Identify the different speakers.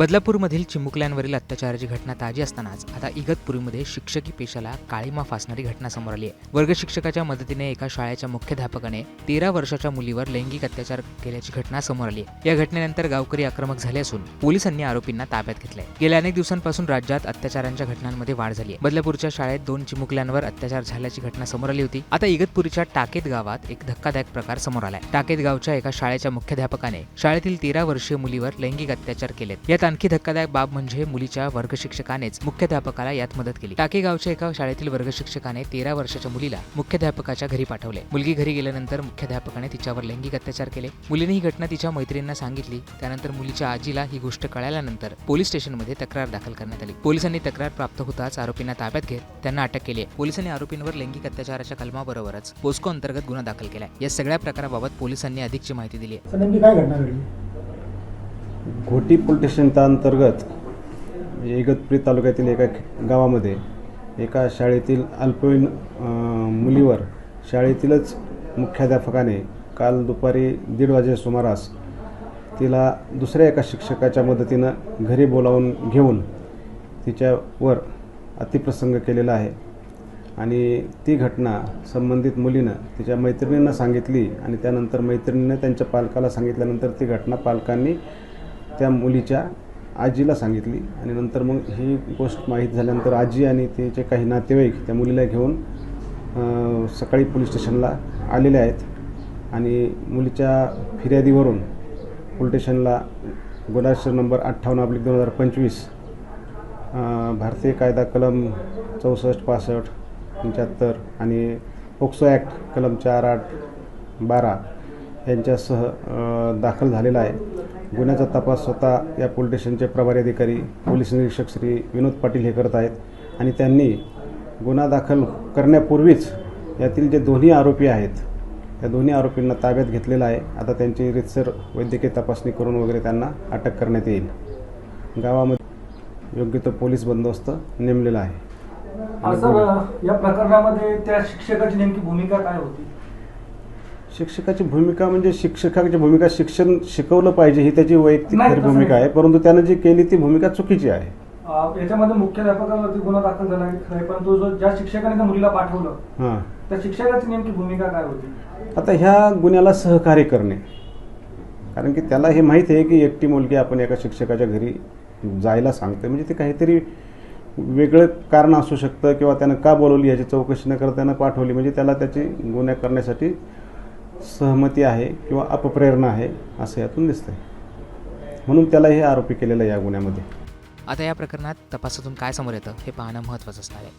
Speaker 1: बदलापूरमधील चिमुकल्यांवरील अत्याचाराची घटना ताजी असतानाच आता इगतपुरीमध्ये शिक्षकी पेशाला काळीमा फासणारी घटना समोर आली आहे. वर्ग शिक्षकाच्या मदतीने एका शाळेच्या मुख्याध्यापकाने तेरा वर्षाच्या मुलीवर लैंगिक अत्याचार केल्याची घटना समोर आली आहे. या घटनेनंतर गावकरी आक्रमक झाले असून पोलिसांनी आरोपींना ताब्यात घेतलंय. गेल्या अनेक दिवसांपासून राज्यात अत्याचारांच्या घटनांमध्ये वाढ झाली आहे. बदलापूरच्या शाळेत दोन चिमुकल्यांवर अत्याचार झाल्याची घटना समोर आली होती. आता इगतपुरीच्या टाकेत गावात एक धक्कादायक प्रकार समोर आलाय. टाकेत गावच्या एका शाळेच्या मुख्याध्यापकाने शाळेतील तेरा वर्षीय मुलीवर लैंगिक अत्याचार केलेत. यात आणखी धक्कादायक बाब म्हणजे मुलीच्या वर्गशिक्षकानेच मुख्याध्यापकाला यात मदत केली. टाके गावच्या एका शाळेतील वर्गशिक्षकाने तेरा वर्षाच्या मुलीला मुख्याध्यापकाच्या घरी पाठवले. मुलगी घरी गेल्यानंतर मुख्याध्यापकाने तिच्यावर लैंगिक अत्याचार केले. मुलीने ही घटना तिच्या मैत्रिणींना सांगितली. त्यानंतर मुलीच्या आजीला ही गोष्ट कळाल्यानंतर पोलीस स्टेशनमध्ये तक्रार दाखल करण्यात आली. पोलिसांनी तक्रार प्राप्त होताच आरोपींना ताब्यात घेत त्यांना अटक केली आहे. पोलिसांनी आरोपींवर लैंगिक अत्याचाराच्या कलमाबरोबरच पोस्को अंतर्गत गुन्हा दाखल केलाय या सगळ्या प्रकाराबाबत पोलिसांनी अधिकची माहिती दिली आहे.
Speaker 2: काय घटना घडली?
Speaker 3: घोटी पोलीस स्टेशनच्या अंतर्गत म्हणजे इगतपुरी तालुक्यातील एका गावामध्ये एका शाळेतील अल्पवयीन मुलीवर शाळेतीलच मुख्याध्यापकाने काल दुपारी दीड वाजे सुमारास तिला दुसऱ्या एका शिक्षकाच्या मदतीनं घरी बोलावून घेऊन तिच्यावर अतिप्रसंग केलेला आहे. आणि ती घटना संबंधित मुलीनं तिच्या मैत्रिणींना सांगितली आणि त्यानंतर मैत्रिणीनं त्यांच्या पालकाला सांगितल्यानंतर ती घटना पालकांनी त्या मुलीच्या आजीला सांगितली आणि नंतर मग ही गोष्ट माहीत झाल्यानंतर आजी आणि त्याचे काही नातेवाईक त्या मुलीला घेऊन सकाळी पोलीस स्टेशनला आलेले आहेत. आणि मुलीच्या फिर्यादीवरून पोलीस स्टेशनला गुन्हा नंबर अठ्ठावन्न अब्लिक दोन हजार पंचवीस भारतीय कायदा कलम चौसष्ट पासष्ट पंच्याहत्तर आणि पोक्सो ॲक्ट कलम चार आठ बारा यांच्यासह दाखल झालेला आहे. गुन्ह्याचा तपास स्वतः या पोलीस स्टेशनचे प्रभारी अधिकारी पोलीस निरीक्षक श्री विनोद पाटील हे करत आहेत. आणि त्यांनी गुन्हा दाखल करण्यापूर्वीच यातील जे दोन्ही आरोपी आहेत त्या दोन्ही आरोपींना ताब्यात घेतलेलं आहे. आता त्यांची रितसर वैद्यकीय तपासणी करून वगैरे त्यांना अटक करण्यात येईल. गावामध्ये योग्य तो पोलीस बंदोबस्त नेमलेला आहे.
Speaker 2: सर या प्रकरणामध्ये त्या शिक्षकाची नेमकी भूमिका काय होती?
Speaker 3: शिक्षकाची भूमिका म्हणजे शिक्षकाची भूमिका शिक्षण शिकवलं पाहिजे ही त्याची वैयक्तिक
Speaker 2: नाही,
Speaker 3: खरी
Speaker 2: तसं
Speaker 3: भूमिका
Speaker 2: नाही.
Speaker 3: आहे. परंतु त्यानं जी केली ती भूमिका चुकीची आहे.
Speaker 2: अं, याच्यामध्ये मुख्याध्यापकावरती गुन्हा दाखल झाला आहे खरं आहे, परंतु जो ज्या शिक्षकाने त्या मुलीला पाठवलं
Speaker 3: हां.
Speaker 2: त्या शिक्षकाची नेमकी भूमिका काय होती?
Speaker 3: आता ह्या गुन्ह्याला सहकार्य करणे. कारण की त्याला हे माहीत आहे की एकटी मुलगी आपण एका शिक्षकाच्या घरी जायला सांगते म्हणजे ते काहीतरी वेगळं कारण असू शकतं किंवा त्यानं का बोलवली याची चौकशी न करता त्यानं पाठवली. म्हणजे त्याला त्याची गुन्हा करण्यासाठी सहमती आहे किंवा अपप्रेरणा आहे असं यातून दिसतंय. म्हणून त्याला हे आरोपी केलेलं आहे या गुन्ह्यामध्ये.
Speaker 1: आता या प्रकरणात तपासातून काय समोर येतं हे पाहणं महत्त्वाचं असणार आहे.